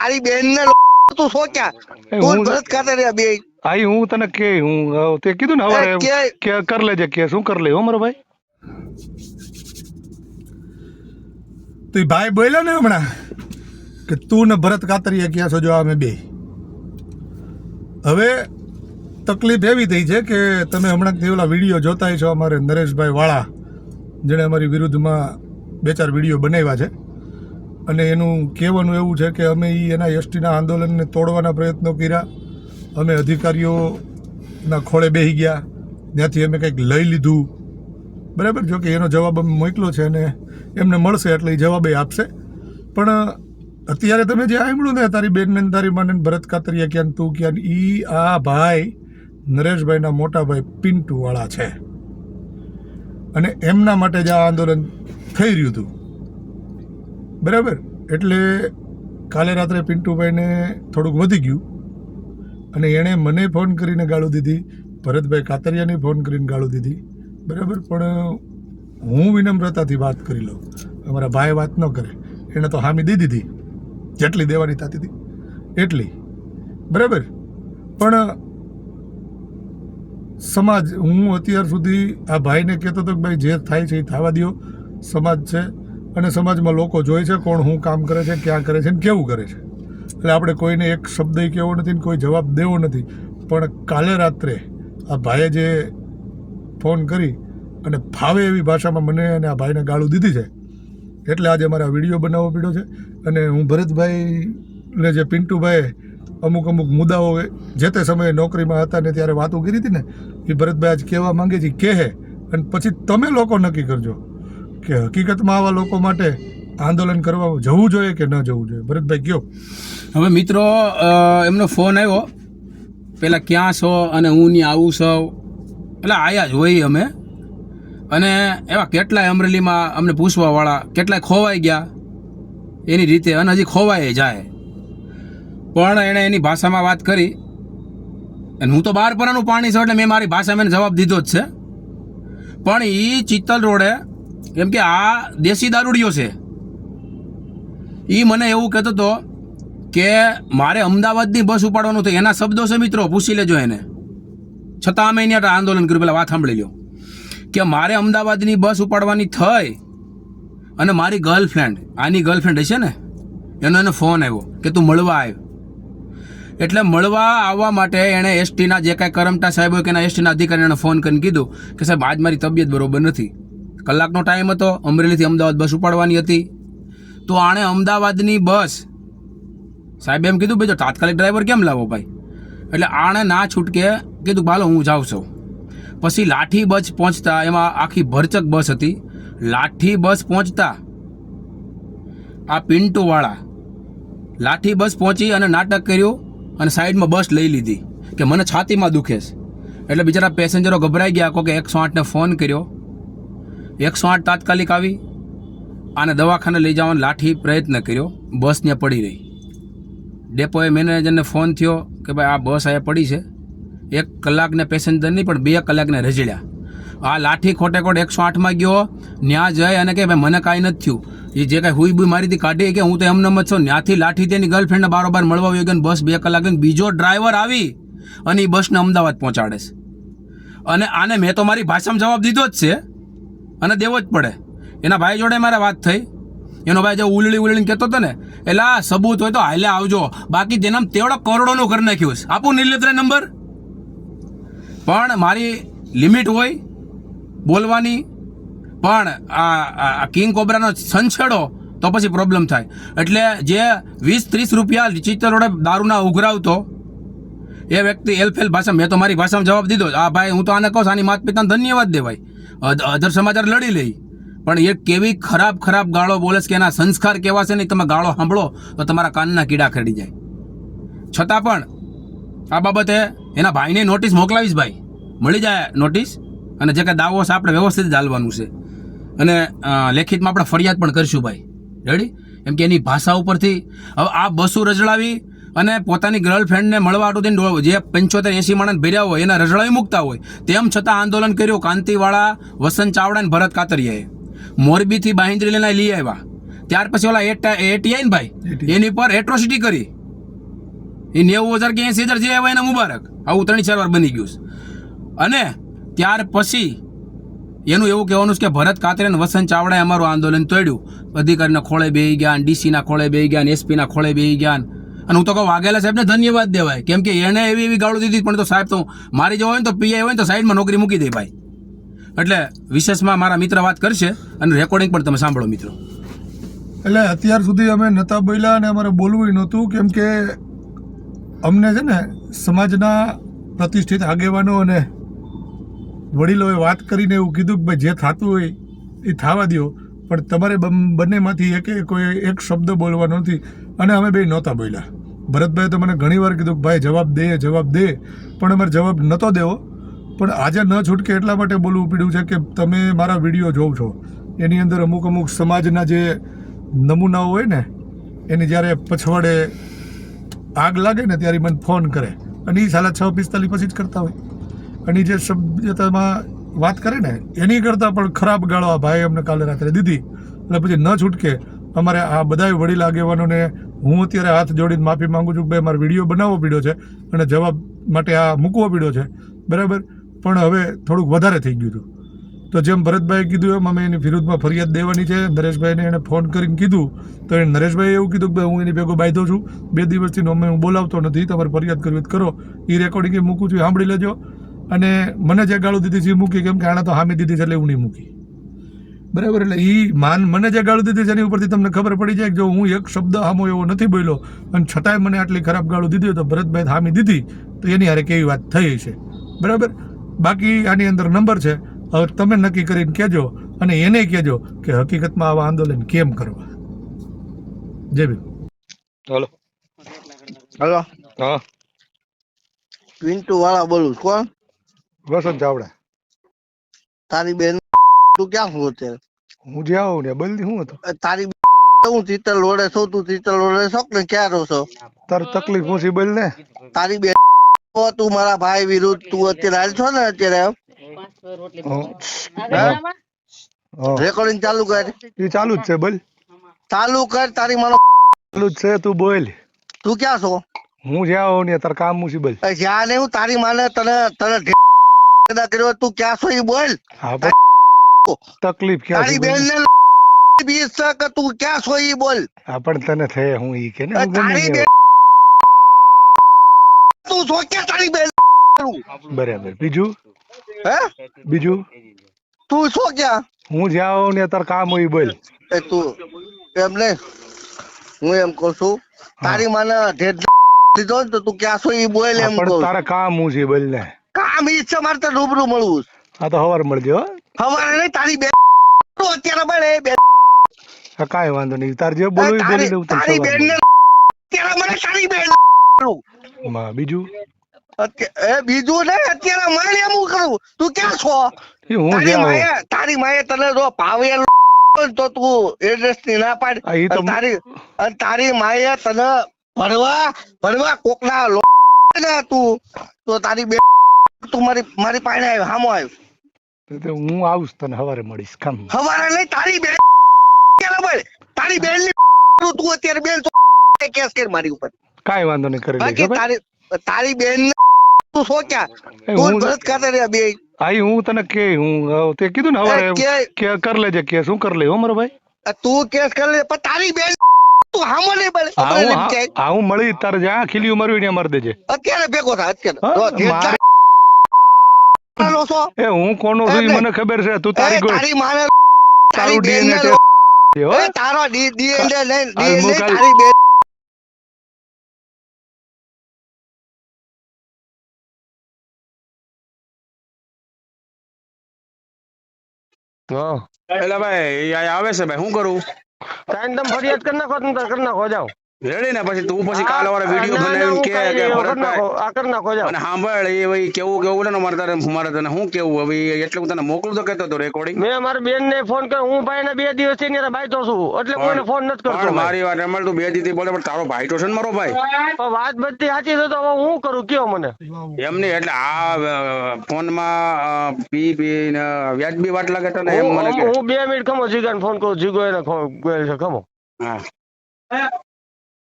તારી બેન ને તું શો ક્યાં? તું ભરત ખાતે કાતરિયા બે આઈ હું તને કે હું તે કીધું ને હવે કે- કે કર લેજે કે શું કર લે હો મારો ભાઈ? તું ભાઈ બોલ્યો ને હમણાં કે તું ને ભરત કાતરિયા ક્યાં છો જો અમે બે હવે તકલીફ એવી થઈ છે કે તમે હમણાં ઓલા વીડિયો જોતા છો અમારે નરેશભાઈ વાળા જેણે અમારી વિરુદ્ધમાં બે ચાર વીડિયો બનાવ્યા છે. અને એનું કહેવાનું એવું છે કે અમે એ એના એસટીના આંદોલનને તોડવાના પ્રયત્નો કર્યા. અમે અધિકારીઓના ખોળે બેસી ગયા. ત્યાંથી અમે કંઈક લઈ લીધું. બરાબર? જો કે એનો જવાબ અમે મોકલો છે અને એમને મળશે એટલે એ જવાબ આપશે. પણ અત્યારે તમે જે સાંભળ્યું ને, તારી બેન ને તારી માને ભરત કાતરિયા ક્યાં તું ક્યાં એ આ ભાઈ નરેશભાઈના મોટા ભાઈ પિન્ટુ છે. અને એમના માટે જ આ આંદોલન થઈ રહ્યું હતું. બરાબર? એટલે કાલે રાત્રે પિન્ટુભાઈને થોડુંક વધી ગયું અને એણે મને ફોન કરીને ગાળું દીધી, ભરતભાઈ કાતરિયાને ફોન કરીને ગાળું દીધી. બરાબર? પણ હું વિનમ્રતાથી વાત કરી લઉં. અમારા ભાઈ વાત ન કરે. એણે તો હામી દી દીધી. જેટલી દેવાની થતી હતી, એટલી. બરાબર? પણ સમાજ, હું અત્યાર સુધી આ ભાઈને કહેતો હતો કે, ભાઈ, જે થાય છે એ થવા દ્યો. સમાજ છે અને સમાજમાં લોકો જોઈ છે કોણ શું કામ કરે છે, ક્યાં કરે છે ને કેવું કરે છે. એટલે આપણે કોઈને એક શબ્દ કહેવો નથી ને કોઈ જવાબ દેવો નથી. પણ કાલે રાત્રે આ ભાઈએ જે ફોન કરી અને ફાવે એવી ભાષામાં મને અને આ ભાઈને ગાળું દીધી છે. એટલે આજે મારે આ વીડિયો બનાવવો પડ્યો છે. અને હું ભરતભાઈને જે પિન્ટુભાઈએ અમુક અમુક મુદ્દાઓ જે તે સમયે નોકરીમાં હતા ને ત્યારે વાતો કરી હતી ને, એ ભરતભાઈ આજ કહેવા માંગે છે, કહે? અને પછી તમે લોકો નક્કી કરજો. કે હકીકતમાં આવા લોકો માટે આંદોલન કરવા જવું જોઈએ કે ન જવું જોઈએ? ભરતભાઈ, કયો? હવે મિત્રો એમનો ફોન આવ્યો. પેલા ક્યાં છો અને હું ત્યાં આવું છું. એટલે આયા જ હોઈએ અમે. અને એવા કેટલાય અમરેલીમાં અમને પૂછવાવાળા કેટલાય ખોવાઈ ગયા. એની રીતે અને હજી ખોવાય જાય. પણ એણે એની ભાષામાં વાત કરી. અને હું તો બાર પરાનું પાણી છું એટલે મેં મારી ભાષામાં જવાબ દીધો જ છે. પણ એ ચિત્તલ રોડે કેમ કે આ દેશી દારૂડિયો છે. એ મને એવું કહેતો હતો કે મારે અમદાવાદની બસ ઉપાડવાનું હતું એના શબ્દો છે મિત્રો, પૂછી લેજો એને. છતાં અમે અહીંયા આંદોલન કર્યું. પેલા વાત સાંભળી લો કે મારે અમદાવાદની બસ ઉપાડવાની થઈ અને મારી ગર્લફ્રેન્ડ આની ગર્લફ્રેન્ડ હશે ને, એનો એનો ફોન આવ્યો કે તું મળવા આવ્યો એટલે મળવા આવવા માટે એણે એસટીના જે કાંઈ કરમટા સાહેબ હોય કે એના એસટીના અધિકારીને ફોન કરીને કીધું કે સાહેબ, આજ મારી તબિયત બરોબર નથી. કલાકનો ટાઈમ હતો, અમરેલીથી અમદાવાદ બસ ઉપાડવાની હતી. તો આણે અમદાવાદની બસ સાહેબ એમ કીધું, ભાઈ તાત્કાલિક ડ્રાઈવર કેમ લાવો ભાઈ? એટલે આણે ના છૂટકે કીધું બાલો હું જાઉં છું. પછી લાઠી બસ પહોંચતા, એમાં આખી ભરચક બસ હતી. લાઠી બસ પહોંચતા, આ પિન્ટુવાળા લાઠી બસ પહોંચી અને નાટક કર્યું અને સાઈડમાં બસ લઈ લીધી, કે મને છાતીમાં દુખે છે. એટલે બિચારા પેસેન્જરો ગભરાઈ ગયા, કોકે એકસો આઠને ફોન કર્યો. એકસો આઠ તાત્કાલિક આવી આને દવાખાને લઈ જવાનો લાઠી પ્રયત્ન કર્યો. બસ ત્યાં પડી રહી. ડેપોએ મેનેજરને ફોન થયો કે ભાઈ આ બસ અહીંયા પડી છે. એક કલાકને પેસેન્જર નહીં, પણ બે કલાકને રજડ્યા આ લાઠી ખોટે ખોટ એકસો આઠમાં ગયો. ન્યા જાય અને કે ભાઈ, મને કાંઈ નથી થયું. એ જે કાંઈ હુઈ બુઈ મારી હતી કાઢી કે હું તો એમને જ છું. ત્યાંથી લાઠી તેની ગર્લફ્રેન્ડને બારોબાર મળવા ગયો બસ બે કલાક બીજો ડ્રાઈવર આવી અને એ બસને અમદાવાદ પહોંચાડે છે. અને આને મેં તો મારી ભાષામાં જવાબ દીધો જ છે. અને દેવો જ પડે. એના ભાઈ જોડે મારે વાત થઈ. એનો ભાઈ જે ઉલળી ઉલળીને કહેતો હતો ને એટલે આ સબૂત હોય તો હાલે આવજો. બાકી જેનામ તેવડો કરોડોનું કરી નાખ્યું છે. આપું નિર્લિપ્તને નંબર. પણ મારી લિમિટ હોય બોલવાની. પણ આ કિંગ કોબ્રાનો સંછેડો તો પછી પ્રોબ્લેમ થાય. એટલે જે વીસ ત્રીસ રૂપિયા ચિત્તરોડે દારૂના ઉઘરાવતો એ વ્યક્તિ એલફેલ ભાષા, મેં તો મારી ભાષામાં જવાબ દીધો. આ ભાઈ, હું તો આને કહું આની માતા પિતાને ધન્યવાદ દેવાય. અધ- અધર સમાચાર લડી લઈ પણ એ કેવી ખરાબ ખરાબ ગાળો બોલે છે કે એના સંસ્કાર કેવા છે ને તમે ગાળો સાંભળો, તો તમારા કાનના કીડા ખરડી જાય. છતાં પણ આ બાબતે એના ભાઈને નોટિસ મોકલાવીશ ભાઈ. મળી જાય નોટિસ અને જે કાંઈ દાવો છે આપણે વ્યવસ્થિત ચાલવાનું છે. અને લેખિતમાં આપણે ફરિયાદ પણ કરશું ભાઈ. રેડી એમ કે એની ભાષા ઉપરથી, હવે આ બસો રજડાવી અને પોતાની ગર્લફ્રેન્ડને મળવા હાટુ થઈને ડો- જે પંચોતેર એસી માણસ ભર્યા હોય એના રજડાવી મૂકતા હોય તેમ છતાં આંદોલન કર્યું. કાંતિવાળા વસંત ચાવડા અને ભરત કાતરિયાએ. મોરબીથી બાહિંદ્રી લઈને લઈ આવ્યા. ત્યાર પછી ઓલા એટી આઈ ને ભાઈ એની પર એટ્રોસિટી કરી. એ નેવું હજાર કે એસી હજાર જે આવ્યા એના મુબારક. આવું ત્રણ ચાર વાર બની ગયું અને ત્યાર પછી એનું એવું કહેવાનું છે કે ભરત કાતરે અને વસંત ચાવડાએ અમારું આંદોલન તોડ્યું. અધિકારીના ખોળે બેહી ગયા ડીસીના ખોળે બેહી ગયા એસપીના ખોળે બેહી ગયા અને હું તો કહું, વાઘેલા સાહેબને ધન્યવાદ દેવાય. કેમ કે એને એવી એવી ગાળો દીધી પણ તો સાહેબ તો મારી જવા હોય ને તો પીઆઈ હોય ને તો સાઈડમાં નોકરી મૂકી દે ભાઈ. એટલે વિશેષમાં મારા મિત્ર વાત કરશે અને રેકોર્ડિંગ પણ તમે સાંભળો મિત્રો. એટલે અત્યાર સુધી અમે નહોતા બોલ્યા અને અમારે બોલવું નહોતું, કેમ કે અમને છે ને સમાજના પ્રતિષ્ઠિત આગેવાનો અને વડીલોએ વાત કરીને એવું કીધું કે ભાઈ જે થતું હોય એ થવા દ્યો, પણ તમારે બંનેમાંથી એકે કોઈ એક શબ્દ બોલવાનો નથી. અને અમે બે નહોતા બોલ્યા. ભરતભાઈએ તો મને ઘણીવાર કીધું, ભાઈ, જવાબ દે જવાબ દે. પણ અમારે જવાબ નહોતો દેવો. પણ આજે ન છૂટકે એટલા માટે બોલવું પડ્યું છે કે તમે મારા વીડિયો જોવ છો. એની અંદર અમુક અમુક સમાજના જે નમૂનાઓ હોય ને, એની જ્યારે પછવાડે આગ લાગે ને ત્યારે મને ફોન કરે. અને એ સાલા છ પિસ્તાલીસ પછી જ કરતા હોય. અને જે સભ્યતામાં વાત કરે ને, એની કરતાં પણ ખરાબ ગાળો આ ભાઈ અમને કાલે રાત્રે દીધી. એટલે પછી ન છૂટકે અમારે આ બધાય વડીલ આગેવાનોને હું અત્યારે હાથ જોડીને માફી માંગુ છું કે ભાઈ, મારે વીડિયો બનાવવો પડ્યો છે અને જવાબ માટે આ મૂકવો પડ્યો છે. બરાબર? પણ હવે થોડુંક વધારે થઈ ગયું હતું. તો જેમ ભરતભાઈએ કીધું એમ, અમે એની વિરુદ્ધમાં ફરિયાદ દેવાની છે. નરેશભાઈને એણે ફોન કરીને કીધું. તો એને નરેશભાઈએ એવું કીધું કે હું એની ભેગો બાંધો છું. બે દિવસથી અમે હું બોલાવતો નથી. તમારે ફરિયાદ કરવી કરો. એ રેકોર્ડિંગ મૂકું છું સાંભળી લેજો. અને મને જે ગાળું દીધી છે મૂકી. કેમ કે આણે તો હામી દીધી છે, એટલે એવું નહીં મૂકી. બરાબર એટલે એ માન મને જે ગાળું દીધી છે એની ઉપરથી તમને ખબર પડી જાય કે જો હું એક શબ્દ હામો એવો નથી બોલ્યો અને છતાંય મને આટલી ખરાબ ગાળું દીધી તો ભરતભાઈ હામી દીધી તો એની હારે કેવી વાત થઈ છે બરાબર? બાકી આની અંદર નંબર છે હવે તમે નક્કી કરીને કહેજો અને એને કહેજો કે હકીકતમાં આવા આંદોલન કેમ કરવા? જય ભીમ. હલો. હલો. હા. પિન્ટુ વાળા બોલું કોણ? વસંત ચાવડા. તારી બેન તું ક્યાં છું અત્યારે? હું જ્યાં આવું ને બલદી હું હતો? તારી હું તીતલ લોડે છો તું તીતલ લોડે છો ને ક્યાં રહો છો? તાર તકલીફ ઓછી બોલ ને? તારી બે તું મારા ભાઈ વિરુદ્ધ તું અત્યારે હાલ છો ને અત્યારે હા. હા રેકોર્ડિંગ ચાલુ કર. એ ચાલુ જ છે બોલ. ચાલુ કર તારી મારો ચાલુ જ છે તું બોલ. તું ક્યાં છો? હું જ્યાં આવું ને તાર કામ મુસી બોલ. એ જ્યાં નહીં હું તારી માને તને તને કર્યો તું ક્યાં છો એ બોલ. હા પણ તકલીફ તારી બેન ને બીજ કે તું ક્યાં છો બોલ. હા પણ તને થયે હું ઈ કે ને તારી બેન તું છો ક્યાં તારી બેન બરાબર. બીજું? હે? બીજું? તું છો ક્યાં? હું જ્યાં આવું ને તાર કામ હોય બોલ. એ તું એમ નહીં. હું એમ કહું છું તારી માને ઢેર લીધો ને તો તું ક્યાં છો ઈ બોલ એમ કહું. તારે કામ હું છે બોલ ને કામ ઈ છે મારે તો રૂબરૂ મળવું. હા તો હવાર મળજો. હવારે નહીં તારી બેન અત્યારે મળે એ કાંઈ વાંધો નહીં. તાર જે બોલવું બોલી તારી દઉં તને તારી બેન ને અત્યારે મને તારી બેનમાં બીજું? એ બીજું નહીં અત્યારે મળે એમ કરું તું ક્યાં છો? હું જ્યાં તારી માએ તને જો ભાવેલ તો તું એડ્રેસની ના પાડ. તો તારી તારી માએ તને ભરવા ભરવા કોકના લો ને તું તો તારી બે તું મારી મારી પાસે આવ્યો હામો આવ્યો તો- હું આવીશ તને હવારે મળીશ. કામ હવારે નહીં તારી બેન તારી બેનની તું અત્યારે બેન તો કેસ કર મારી ઉપર. કાઈ વાંધો નહીં કરી બાકી તારી તારી બેન તું શો ક્યાં? તું ભરત ખાતે રહ્યા બે. આઈ હું તને કે હું તે કીધું ને હવારે કે- કર લેજે કે શું કર લે હો મારો ભાઈ. તું કેસ કરી લે પણ તારી બેન તું હામો નહીં. હા, હું મળી તારે જ્યાં ખીલી ઉમરવી ને મર દેજે. અત્યારે ભેગો થાય અત્યારે. છો? એ હું કોનો છું એટલે- મને ખબર છે. તું તારી તારી માને તારું ડીએનએ ટેસ્ટ છે, એ તારો ડીએનએ નહીં, મુકાલ. તારી બેન એટલે ભાઈ આ આવે છે ભાઈ શું કરું? કાંઈ તમે ફરિયાદ કરી નાખો તમે કરી નાખો જાઓ. રેડી ને પછી તું પછી કાલ વાળા વીડિયો બનાવીને કે કે ભરતભાઈ નાખો, આ કરી નાખો જાઓ. અને સાંભળ એ ભાઈ કેવું કેવું ને મારે તારે મારે તને શું કેવું? હવે એટલે હું તને મોકલું તો કહેતો તો રેકોર્ડિંગ મેં મારી બેન ને ફોન કર્યો. હું ભાઈ ને બે દિવસથી ભાઈ તો બાઈતો છું. એટલે કોઈને ફોન નથી કરતો મારી વાત એમાં તું બે દીધી બોલે પણ તારો ભાઈ તો છે ને મારો ભાઈ. પણ વાત બધી સાચી છે તો હવે હું કરું? કયો મને? એમ નહીં એટલે આ ફોનમાં પી પી ને વ્યાજબી વાત લાગે તને એમ મને હું- કે. હું બે મિનિટ ખમો જીગા ફોન કરું. જીગો એને છે ખમો. હા.